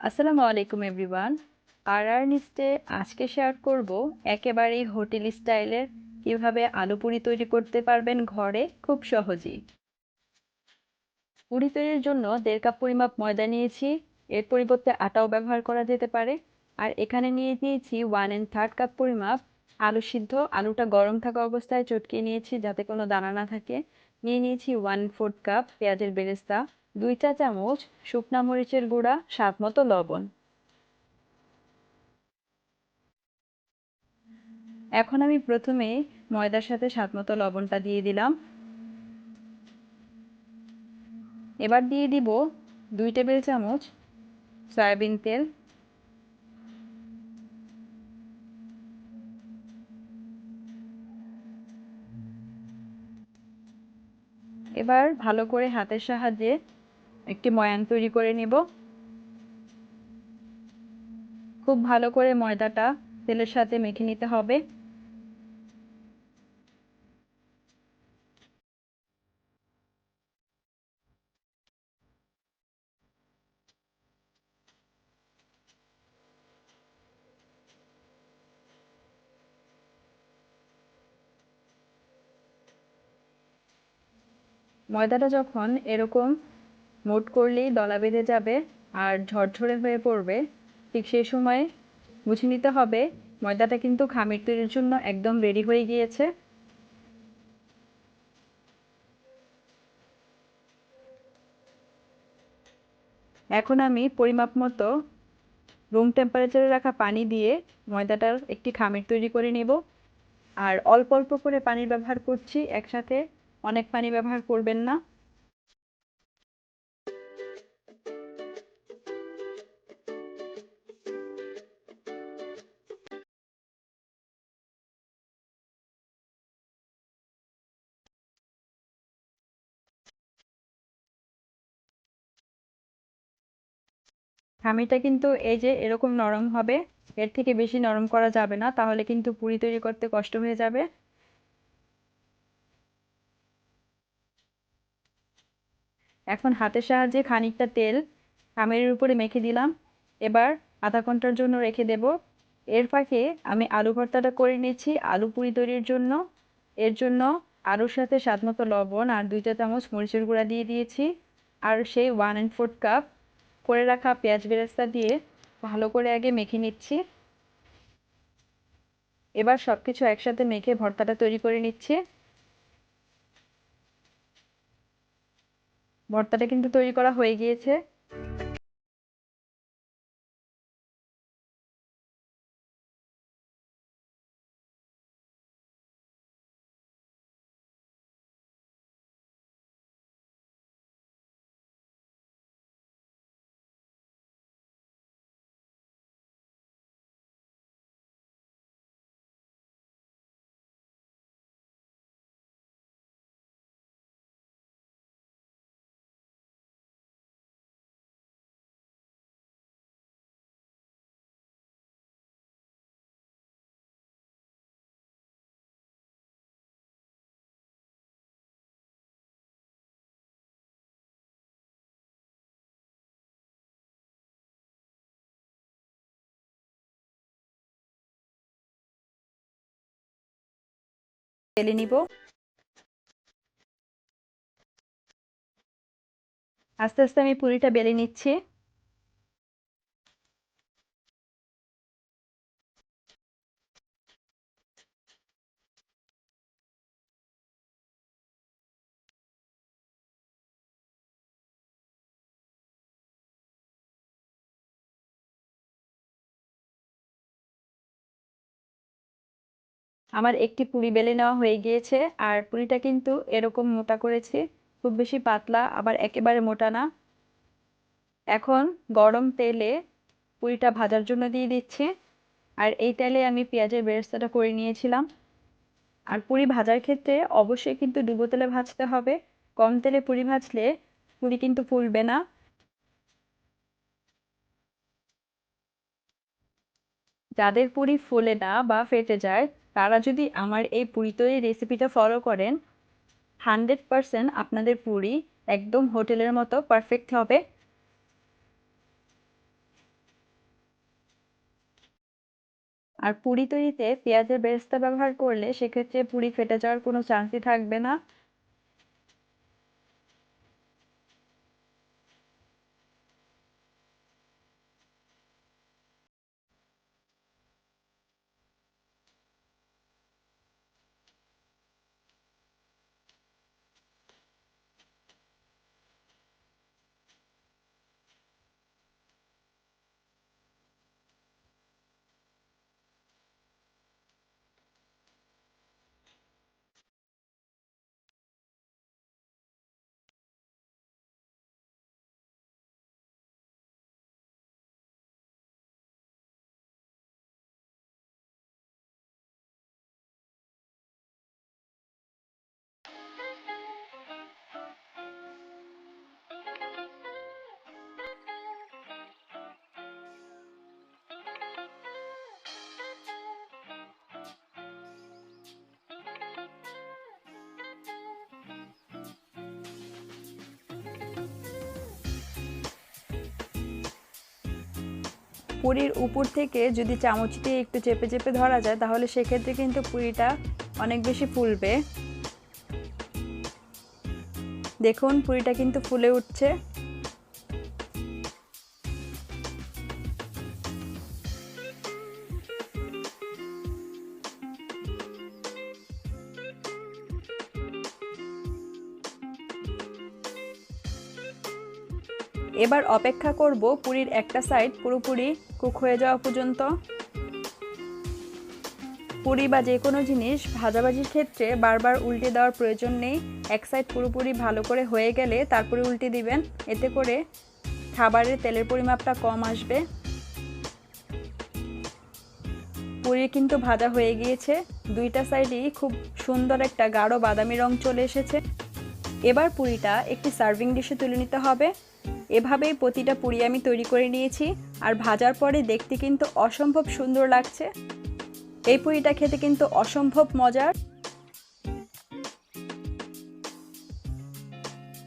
আসসালামু আলাইকুম এভরিওয়ান। আর আর লিস্টে আজকে শেয়ার করব একেবারেই হোটেল স্টাইলের কীভাবে আলু পুরি তৈরি করতে পারবেন ঘরে খুব সহজেই। পুরি তৈরির জন্য দেড় কাপ পরিমাপ ময়দা নিয়েছি, এর পরিবর্তে আটাও ব্যবহার করা যেতে পারে। আর এখানে নিয়ে নিয়েছি ওয়ান অ্যান্ড থার্ড কাপ পরিমাপ, আলু সিদ্ধ, আলুটা গরম থাকা অবস্থায় চটকিয়ে নিয়েছি যাতে কোনো দানা না থাকে। নিয়ে নিয়েছি ওয়ান ফোর্থ কাপ পেঁয়াজের বেরেস্তা দুই চা চামচ শুকনা মরিচের গুঁড়া, স্বাদ মতো লবণ। এখন আমি প্রথমে ময়দার সাথে স্বাদ মতো লবণটা দিয়ে দিলাম। এবার দিয়ে দিব দুই টেবিল চামচ সয়াবিন তেল। এবার ভালো করে হাতের সাহায্যে একটি ময়ান তৈরি করে নেব। খুব ভালো করে ময়দাটা তেলের সাথে মেখে নিতে হবে। ময়দাটা যখন এরকম মোট করলেই দলা বেঁধে যাবে আর ঝরঝরে হয়ে পড়বে। ঠিক সেই সময় বুঝে নিতে হবে, ময়দাটা কিন্তু খামির তৈরির জন্য একদম রেডি হয়ে গিয়েছে। এখন আমি পরিমাপ মতো রুম টেম্পারেচারে রাখা পানি দিয়ে ময়দাটার একটি খামির তৈরি করে নেব। আর অল্প অল্প করে পানি ব্যবহার করছি, একসাথে অনেক পানি ব্যবহার করবেন না। খামিরটা কিন্তু এই যে এরকম নরম হবে, এর থেকে বেশি নরম করা যাবে না, তাহলে কিন্তু পুরি তৈরি করতে কষ্ট হয়ে যাবে। এখন হাতের সাহায্যে খানিকটা তেল খামিরের উপরে মেখে দিলাম। এবার আধা ঘণ্টার জন্য রেখে দেব। এর ফাঁকে আমি আলু ভর্তাটা করে নিয়েছি, আলু পুরি তৈরির জন্য। এর জন্য আলুর সাথে স্বাদ মতো লবণ আর দুইটা চামচ মরিচের গুঁড়া দিয়ে দিয়েছি। আর সেই ওয়ান অ্যান্ড ফোর্থ কাপ করে রাখা পেঁয়াজ বেরেস্তা দিয়ে ভালো করে আগে মেখে নিচ্ছি। এবার সব কিছু একসাথে মেখে ভর্তাটা তৈরি করে নিচ্ছি। ভর্তাটা কিন্তু তৈরি করা হয়ে গিয়েছে। তেলে নিব। আস্তে আস্তে আমি পুরিটা বেলে নিচ্ছি। আমার একটি পুরি বেলে নেওয়া হয়ে গিয়েছে, আর পুরিটা কিন্তু এরকম মোটা করেছি, খুব বেশি পাতলা, আবার একেবারে মোটা না। এখন গরম তেলে পুরিটা ভাজার জন্য দিয়ে দিচ্ছি, আর এই তেলে আমি পেঁয়াজের বেরেস্তাটা করে নিয়েছিলাম। আর পুরি ভাজার ক্ষেত্রে অবশ্যই কিন্তু ডুবো তেলে ভাজতে হবে, কম তেলে পুরি ভাজলে পুরি কিন্তু ফুলবে না। যাদের পুরি ফোলে না বা ফেটে যায় তারা যদি আমার এই পুরি তৈরির রেসিপিটা ফলো করেন হান্ড্রেড পারসেন্ট আপনাদের পুরি একদম হোটেলের মতো পারফেক্ট হবে। আর পুরি তৈরিতে পেঁয়াজের বেরেস্তা ব্যবহার করলে সেক্ষেত্রে পুরি ফেটে যাওয়ার কোনো চান্সই থাকবে না। পুরির উপর থেকে যদি চামচ দিয়ে একটু চেপে চেপে ধরা যায়, তাহলে সেক্ষেত্রে কিন্তু পুরিটা অনেক বেশি ফুলবে। দেখুন, পুরিটা কিন্তু ফুলে উঠছে। এবার অপেক্ষা করব পুরীর একটা সাইড পুরোপুরি কুক হয়ে যাওয়া পর্যন্ত। পুরি বা যে কোনো জিনিস ভাজাভাজির ক্ষেত্রে বারবার উল্টে দেওয়ার প্রয়োজন নেই। এক সাইড পুরোপুরি ভালো করে হয়ে গেলে তারপরে উল্টে দিবেন। এতে করে খাবারের তেলের পরিমাপটা কম আসবে। পুরি কিন্তু ভাজা হয়ে গিয়েছে। দুইটা সাইডই খুব সুন্দর একটা গাঢ় বাদামি রং চলে এসেছে। এবার পুরিটা একটি সার্ভিং ডিশে তুলে নিতে হবে। এভাবেই প্রতিটা পুরি আমি তৈরি করে নিয়েছি, আর ভাজার পরে দেখতে কিন্তু অসম্ভব সুন্দর লাগছে। এই পুরিটা খেতে কিন্তু অসম্ভব মজার।